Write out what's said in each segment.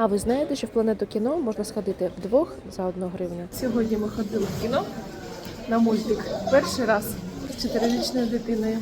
А ви знаєте, що в планету кіно можна сходити вдвох за одну гривню? Сьогодні ми ходили в кіно на мультик. Перший раз з чотирирічною дитиною.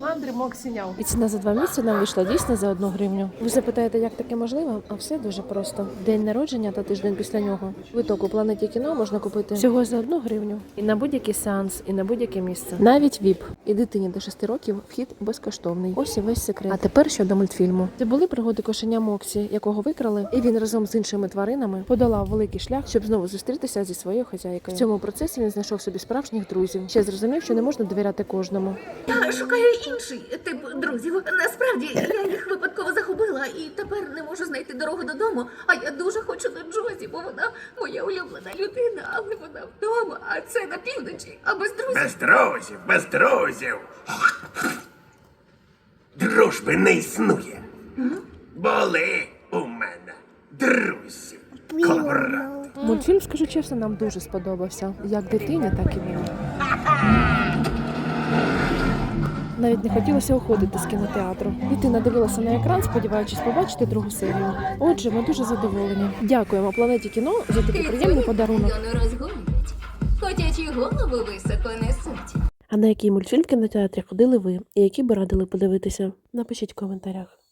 Андрій Моксіняв. І ціна за два місяці нам вийшла дійсно за одну гривню. Ви запитаєте, як таке можливо? А все дуже просто. День народження та тиждень після нього. Квиток у планеті кіно можна купити всього за одну гривню. І на будь-який сеанс, і на будь-яке місце. Навіть ВІП. І дитині до 6 років вхід безкоштовний. Ось і весь секрет. А тепер щодо мультфільму. Це були пригоди кошеня Моксі, якого викрали, і він разом з іншими тваринами подолав великий шлях, щоб знову зустрітися зі своєю хазяйкою. В цьому процесі він знайшов собі справжніх друзів. Ще зрозумів, що не можна довіряти кожному. Я шукаю інший тип друзів. Насправді я їх випадково загубила і тепер не можу знайти дорогу додому. А я дуже хочу до Джозі, бо вона моя улюблена людина, але вона вдома, а це на півночі, а без друзів. Без друзів, без друзів. Дружби не існує. Були у мене друзі. Мультфільм, скажу чесно, нам дуже сподобався. Як дитині, так і мені. Навіть не хотілося уходити з кінотеатру. Дитина дивилася на екран, сподіваючись побачити другу серію. Отже, ми дуже задоволені. Дякуємо планеті кіно за такий приємний подарунок. Котячі голови високо несуть. А на який мультфільм в кінотеатрі ходили ви і які би радили подивитися? Напишіть в коментарях.